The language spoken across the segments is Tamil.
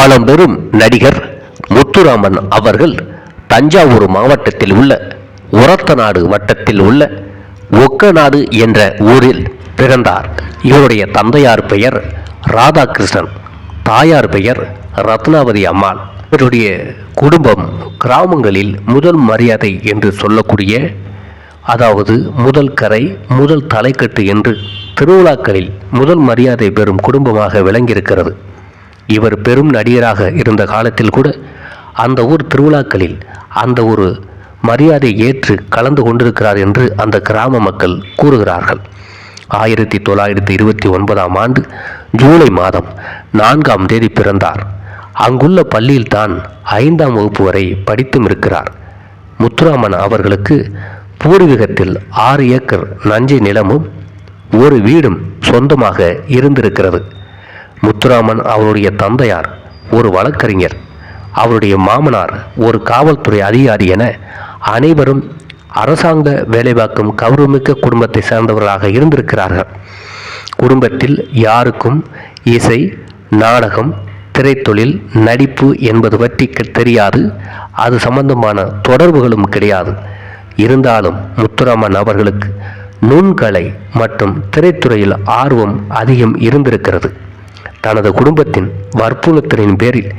பழம்பெரும் நடிகர் முத்துராமன் அவர்கள் தஞ்சாவூர் மாவட்டத்தில் உள்ள உரத்தநாடு வட்டத்தில் உள்ள ஒக்கநாடு என்ற ஊரில் பிறந்தார். இவருடைய தந்தையார் பெயர் ராதாகிருஷ்ணன் தாயார் பெயர் ரத்னாவதி அம்மாள். இவருடைய குடும்பம் கிராமங்களில் முதல் மரியாதை என்று சொல்லக்கூடிய அதாவது முதல் கரை முதல் தலைக்கட்டு என்று திருவிழாக்களில் முதல் மரியாதை பெறும் குடும்பமாக விளங்கியிருக்கிறது. இவர் பெரும் நடிகராக இருந்த காலத்தில் கூட அந்த ஊர் திருவிழாக்களில் அந்த ஒரு மரியாதை ஏற்று கலந்து கொண்டிருக்கிறார் என்று அந்த கிராம மக்கள் கூறுகிறார்கள். ஆயிரத்தி தொள்ளாயிரத்தி இருபத்தி ஒன்பதாம் ஆண்டு ஜூலை மாதம் நான்காம் தேதி பிறந்தார். அங்குள்ள பள்ளியில்தான் ஐந்தாம் வகுப்பு வரை படித்தும் இருக்கிறார். முத்துராமன் அவர்களுக்கு பூர்வீகத்தில் ஆறு ஏக்கர் நஞ்சை நிலமும் ஒரு வீடும் சொந்தமாக இருந்திருக்கிறது. முத்துராமன் அவருடைய தந்தையார் ஒரு வழக்கறிஞர். அவருடைய மாமனார் ஒரு காவல்துறை அதிகாரி என அனைவரும் அரசாங்க வேலைவாக்கும் கௌரவமிக்க குடும்பத்தை சேர்ந்தவர்களாக இருந்திருக்கிறார்கள். குடும்பத்தில் யாருக்கும் இசை நாடகம் திரைத்தொழில் நடிப்பு என்பது பற்றி தெரியாது. அது சம்பந்தமான தொடர்புகளும் கிடையாது. இருந்தாலும் முத்துராமன் அவர்களுக்கு நுண்கலை மற்றும் திரைத்துறையில் ஆர்வம் அதிகம் இருந்திருக்கிறது. தனது குடும்பத்தின் வற்புறுத்தலின் பேரில்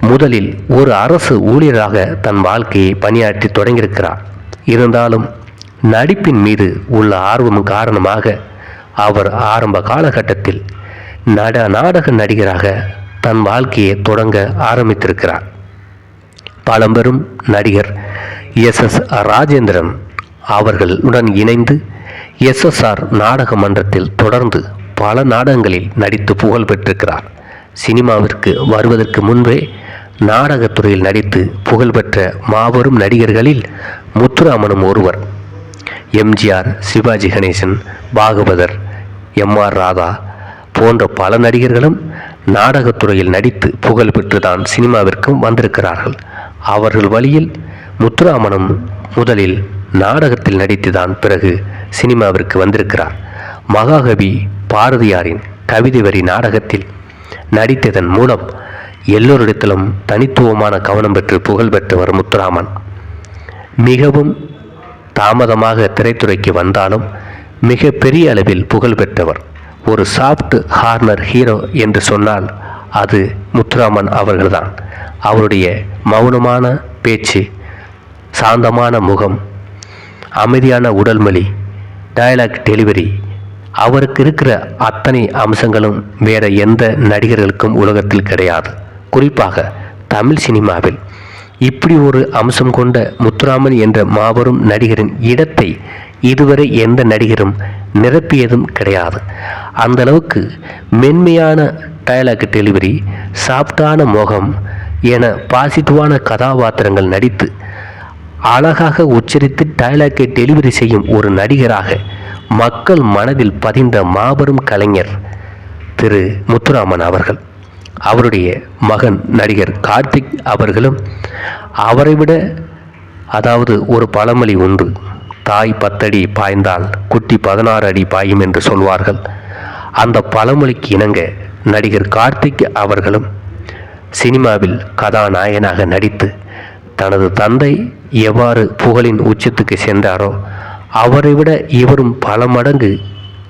முதலில் ஒரு அரசு ஊழியராக தன் வாழ்க்கையை பணியாற்றி தொடங்கியிருக்கிறார். இருந்தாலும் நடிப்பின் மீது உள்ள ஆர்வம் காரணமாக அவர் ஆரம்ப காலகட்டத்தில் நட நாடக நடிகராக தன் வாழ்க்கையை தொடங்க ஆரம்பித்திருக்கிறார். பழம்பெரும் நடிகர் எஸ். எஸ். ராஜேந்திரன் அவர்களுடன் இணைந்து எஸ்எஸ்ஆர் நாடக மன்றத்தில் தொடர்ந்து பல நாடகங்களில் நடித்து புகழ் பெற்றிருக்கிறார். சினிமாவிற்கு வருவதற்கு முன்பே நாடகத்துறையில் நடித்து புகழ்பெற்ற மாபெரும் நடிகர்களில் முத்துராமனும் ஒருவர். எம்ஜிஆர் சிவாஜி கணேசன் பாகவதர் எம். ஆர். ராதா போன்ற பல நடிகர்களும் நாடகத்துறையில் நடித்து புகழ் பெற்றுதான் சினிமாவிற்கும் வந்திருக்கிறார்கள். அவர்கள் வழியில் முத்துராமனும் முதலில் நாடகத்தில் நடித்துதான் பிறகு சினிமாவிற்கு வந்திருக்கிறார். மகாகவி பாரதியாரின் கவிதை வரி நாடகத்தில் நடித்ததன் மூலம் எல்லோரிடத்திலும் தனித்துவமான கவனம் பெற்று புகழ் பெற்றவர் முத்துராமன். மிகவும் தாமதமாக திரைத்துறைக்கு வந்தாலும் மிக பெரிய அளவில் புகழ் பெற்றவர் ஒரு சாஃப்ட் ஹார்னர் ஹீரோ என்று சொன்னால் அது முத்துராமன் அவர்கள்தான். அவருடைய மௌனமான பேச்சு சாந்தமான முகம் அமைதியான உடல்மொழி டயலாக் டெலிவரி அவருக்கு இருக்கிற அத்தனை அம்சங்களும் வேற எந்த நடிகர்களுக்கும் உலகத்தில் கிடையாது. குறிப்பாக தமிழ் சினிமாவில். இப்படி ஒரு அம்சம் கொண்ட முத்துராமன் என்ற மாபெரும் நடிகரின் இடத்தை இதுவரை எந்த நடிகரும் நிரப்பியதும் கிடையாது. அந்த அளவுக்கு மென்மையான டயலாக் டெலிவரி சாப்டான முகம் என பாசிட்டிவான கதாபாத்திரங்கள் நடித்து அழகாக உச்சரித்து டயலாக்கை டெலிவரி செய்யும் ஒரு நடிகராக மக்கள் மனதில் பதிந்த மாபெரும் கலைஞர் திரு முத்துராமன் அவர்கள். அவருடைய மகன் நடிகர் கார்த்திக் அவர்களும் அவரை விட அதாவது ஒரு பழமொழி உண்டு. தாய் பத்தடி பாய்ந்தால் குட்டி பதினாறு அடி பாயும் என்று சொல்வார்கள். அந்த பழமொழிக்கு இணங்க நடிகர் கார்த்திக் அவர்களும் சினிமாவில் கதாநாயகனாக நடித்து தனது தந்தை எவ்வாறு புகழின் உச்சத்துக்கு சென்றாரோ அவரை விட இவரும் பல மடங்கு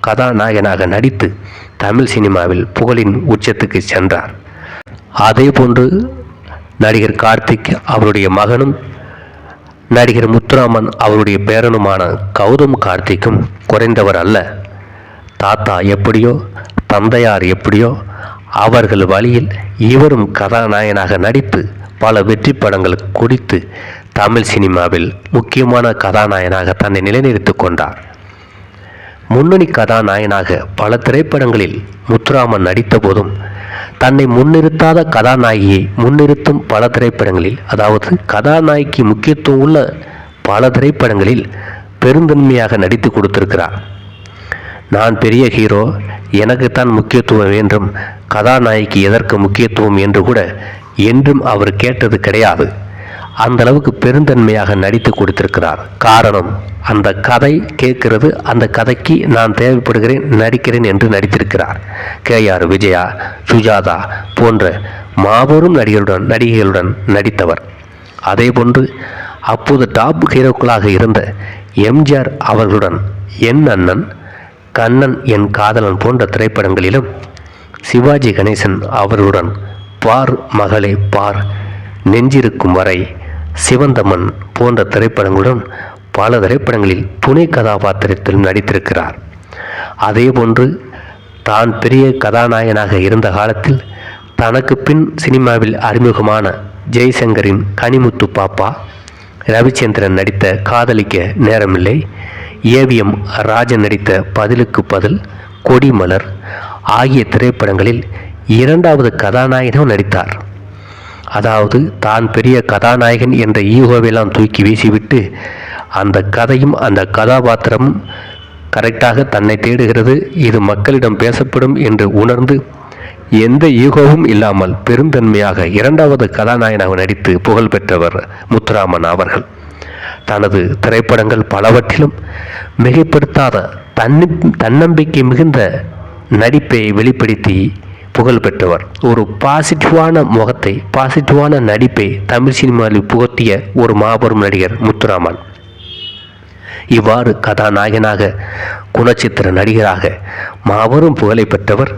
கதாநாயகனாக நடித்து தமிழ் சினிமாவில் புகழின் உச்சத்துக்கு சென்றார். அதேபோன்று நடிகர் கார்த்திக் அவருடைய மகனும் நடிகர் முத்துராமன் அவருடைய பேரனுமான கௌதம் கார்த்திக்கும் குறைந்தவர் அல்ல. தாத்தா எப்படியோ தந்தையார் எப்படியோ அவர்கள் வழியில் இவரும் கதாநாயகனாக நடித்து பல வெற்றி படங்கள் குடித்து தமிழ் சினிமாவில் முக்கியமான கதாநாயகனாக தன்னை நிலைநிறுத்திக் கொண்டார். முன்னணி கதாநாயகனாக பல திரைப்படங்களில் முத்துராமன் நடித்த போதும் தன்னை முன்னிறுத்தாத கதாநாயகியை முன்னிறுத்தும் பல திரைப்படங்களில் அதாவது கதாநாயகிக்கு முக்கியத்துவம் உள்ள பல திரைப்படங்களில் பெருந்தன்மையாக நடித்து கொடுத்திருக்கிறார். நான் பெரிய ஹீரோ எனக்குத்தான் முக்கியத்துவம் வேண்டும் கதாநாயகிக்கு எதற்கு முக்கியத்துவம் என்று கூட என்றும் அவர் கேட்டது கிடையாது. அந்த அளவுக்கு பெருந்தன்மையாக நடித்து கொடுத்திருக்கிறார். காரணம் அந்த கதை கேட்கிறது அந்த கதைக்கு நான் தேவைப்படுகிறேன் நடிக்கிறேன் என்று நடித்திருக்கிறார். கே ஆர் விஜயா சுஜாதா போன்ற மாபெரும் நடிகருடன் நடிகைகளுடன் நடித்தவர். அதேபோன்று அப்போது டாப் ஹீரோக்களாக இருந்த எம்ஜிஆர் அவர்களுடன் என் அண்ணன் கண்ணன் என் காதலன் போன்ற திரைப்படங்களிலும் சிவாஜி கணேசன் அவர்களுடன் பார் மகளே பார் நெஞ்சிருக்கும் வரை சிவந்தமன் போன்ற திரைப்படங்களுடன் பல திரைப்படங்களில் துணை கதாபாத்திரத்திலும் நடித்திருக்கிறார். அதேபோன்று தான் பெரிய கதாநாயகனாக இருந்த காலத்தில் தனக்கு பின் சினிமாவில் அறிமுகமான ஜெய்சங்கரின் கனிமுத்து பாப்பா ரவிச்சந்திரன் நடித்த காதலிக்க நேரமில்லை ஏவிஎம் ராஜன் நடித்த பதிலுக்கு பதில் கொடிமலர் ஆகிய திரைப்படங்களில் இரண்டாவது கதாநாயகனும் நடித்தார். அதாவது தான் பெரிய கதாநாயகன் என்ற ஈகோவெல்லாம் தூக்கி வீசிவிட்டு அந்த கதையும் அந்த கதாபாத்திரமும் கரெக்டாக தன்னை தேடுகிறது. இது மக்களிடம் பேசப்படும் என்று உணர்ந்து எந்த ஈகோவும் இல்லாமல் பெருந்தன்மையாக இரண்டாவது கதாநாயகனாக நடித்து புகழ் பெற்றவர் முத்துராமன் அவர்கள். தனது திரைப்படங்கள் பலவற்றிலும் மிகைப்படுத்தாத தன்னி தன்னம்பிக்கை மிகுந்த நடிப்பை வெளிப்படுத்தி புகழ் பெற்றவர் ஒரு பாசிட்டிவான முகத்தை பாசிட்டிவான நடிப்பை தமிழ் சினிமாவில் புகத்திய ஒரு மாபெரும் நடிகர் முத்துராமன். இவ்வாறு கதாநாயகனாக குணச்சித்திர நடிகராக மாபெரும் புகழை பெற்றவர்.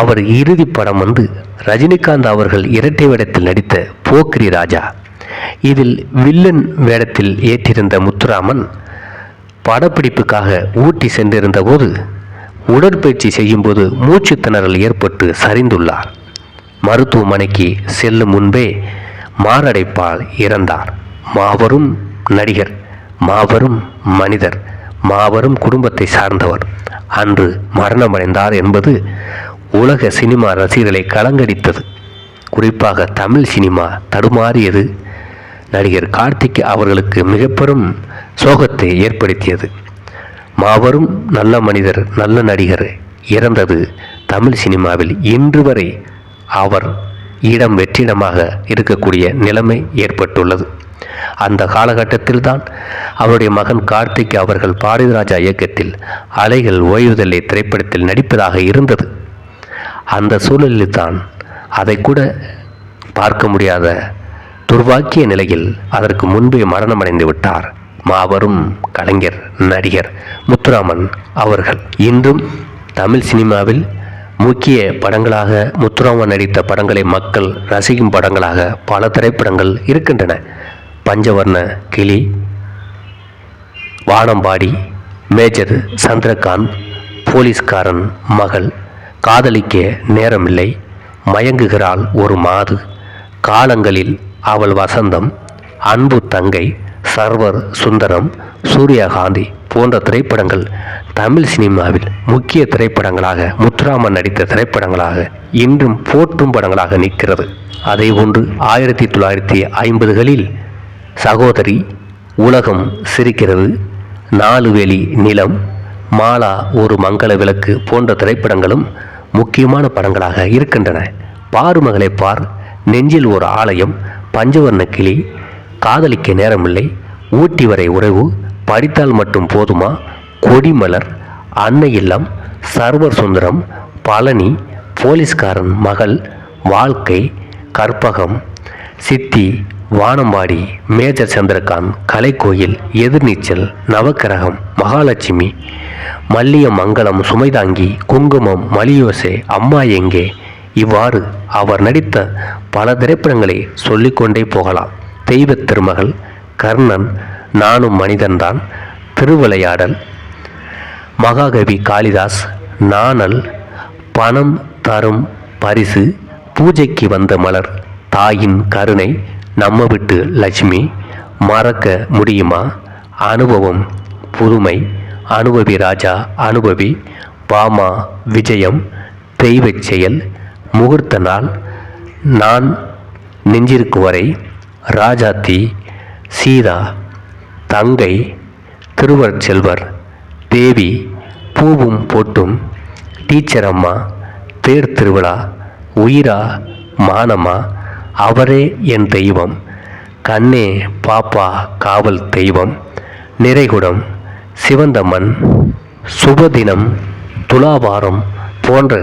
அவர் இறுதி படம் வந்து ரஜினிகாந்த் அவர்கள் இரட்டை வேடத்தில் நடித்த போக்கிரி ராஜா. இதில் வில்லன் வேடத்தில் ஏற்றிருந்த முத்துராமன் படப்பிடிப்புக்காக ஊட்டி சென்றிருந்தபோது உடற்பயிற்சி செய்யும்போது மூச்சு திணறல் ஏற்பட்டு சரிந்துள்ளார். மருத்துவமனைக்கு செல்லும் முன்பே மாரடைப்பால் இறந்தார். மாபெரும் நடிகர் மாபெரும் மனிதர் மாபெரும் குடும்பத்தை சார்ந்தவர். அன்று மரணமடைந்தார் என்பது உலக சினிமா ரசிகர்களை கலங்கடித்தது. குறிப்பாக தமிழ் சினிமா தடுமாறியது. நடிகர் கார்த்திக் அவர்களுக்கு மிக பெரும் சோகத்தை ஏற்படுத்தியது. மாபெரும் நல்ல மனிதர் நல்ல நடிகர் இறந்தது தமிழ் சினிமாவில் இன்று வரை அவர் இடம் வெற்றிடமாக இருக்கக்கூடிய நிலைமை ஏற்பட்டுள்ளது. அந்த காலகட்டத்தில் தான் அவருடைய மகன் கார்த்திக் அவர்கள் பாரதிராஜா இயக்கத்தில் அலைகள் ஓய்வுதலை திரைப்படத்தில் நடிப்பதாக இருந்தது. அந்த சூழலில் தான் அதை கூட பார்க்க முடியாத துர்வாக்கிய நிலையில் அதற்கு முன்பே மரணமடைந்து விட்டார். மாபெரும் கலைஞர் நடிகர் முத்துராமன் அவர்கள். இன்றும் தமிழ் சினிமாவில் முக்கிய படங்களாக முத்துராமன் நடித்த படங்களை மக்கள் ரசிக்கும் படங்களாக பல திரைப்படங்கள் இருக்கின்றன. பஞ்சவர்ண கிளி வானம்பாடி மேஜர் சந்திரகாந்த் போலீஸ்காரன் மகள் காதலிக்க நேரமில்லை மயங்குகிறாள் ஒரு மாது காலங்களில் அவள் வசந்தம் அன்பு தங்கை சர்வர் சுந்தரம் சூர்யகாந்தி போன்ற திரைப்படங்கள் தமிழ் சினிமாவில் முக்கிய திரைப்படங்களாக முத்துராமன் நடித்த திரைப்படங்களாக இன்றும் போற்றும் படங்களாக நிற்கிறது. அதே ஒன்று ஆயிரத்தி தொள்ளாயிரத்தி ஐம்பதுகளில் சகோதரி உலகம் சிரிக்கிறது நாலு வேலி நிலம் மாலா ஒரு மங்கள விளக்கு போன்ற திரைப்படங்களும் முக்கியமான படங்களாக இருக்கின்றன. பாருமகளை பார் நெஞ்சில் ஒரு ஆலயம் பஞ்சவர்ண கிளி காதலிக்க நேரமில்லை ஊட்டி வரை உறவு படித்தால் மட்டும் போதுமா? கொடிமலர் அன்னை இல்லம் சர்வர் சுந்தரம் பழனி போலீஸ்காரன் மகள் வாழ்க்கை கற்பகம் சித்தி வானம்பாடி மேஜர் சந்திரகாந்த் கலைக்கோயில் எதிர்நீச்சல் நவக்கிரகம் மகாலட்சுமி மல்லிய மங்களம் சுமைதாங்கி குங்குமம் மலியோசே அம்மா எங்கே? இவ்வாறு அவர் நடித்த பல திரைப்படங்களை சொல்லிக்கொண்டே போகலாம். தெய்வத் திருமகள் கர்ணன் நானும் மனிதன்தான். திருவிளையாடல். மகாகவி காளிதாஸ் நாணல் பணம் தரும் பரிசு பூஜைக்கு வந்த மலர் தாயின் கருணை நம்ம விட்டு லட்சுமி மறக்க முடியுமா? அனுபவம் புதுமை அனுபவி ராஜா அனுபவி பாமா விஜயம் தெய்வச் செயல் முகூர்த்த நாள் நான் நெஞ்சிருக்கு வரை ராஜாத்தி சீதா தங்கை திருவருட்செல்வர் தேவி பூவும் பொட்டும் டீச்சர் அம்மா தேர் திருவிழா உயிரா மானமா அவரே என் தெய்வம் கண்ணே பாப்பா காவல் தெய்வம் நிறைகுடம் சிவந்தம்மன் சுபதினம் துலாபாரம் போன்ற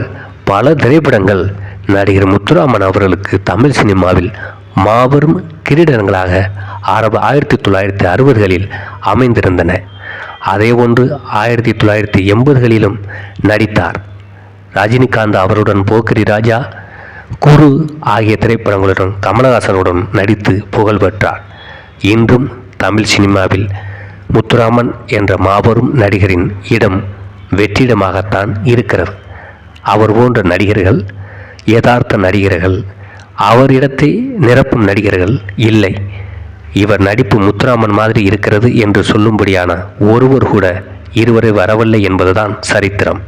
பல திரைப்படங்கள் நடிகர் முத்துராமன் அவர்களுக்கு தமிழ் சினிமாவில் மாபெரும் கிரீடங்களாக ஆரம்ப ஆயிரத்தி தொள்ளாயிரத்தி அறுபதுகளில் அமைந்திருந்தன. அதே ஒன்று ஆயிரத்தி தொள்ளாயிரத்தி எண்பதுகளிலும் நடித்தார். ரஜினிகாந்த் அவருடன் போக்கிரி ராஜா குரு ஆகிய திரைப்படங்களுடன் கமலஹாசனுடன் நடித்து புகழ் பெற்றார். இன்றும் தமிழ் சினிமாவில் முத்துராமன் என்ற மாபெரும் நடிகரின் இடம் வெற்றிடமாகத்தான் இருக்கிறது. அவர் போன்ற நடிகர்கள் யதார்த்த நடிகர்கள் அவர் இடத்தை நிரப்பும் நடிகர்கள் இல்லை. இவர் நடிப்பு முத்துராமன் மாதிரி இருக்கிறது என்று சொல்லும்படியான ஒருவர் கூட இருவரை வரவில்லை என்பதுதான் சரித்திரம்.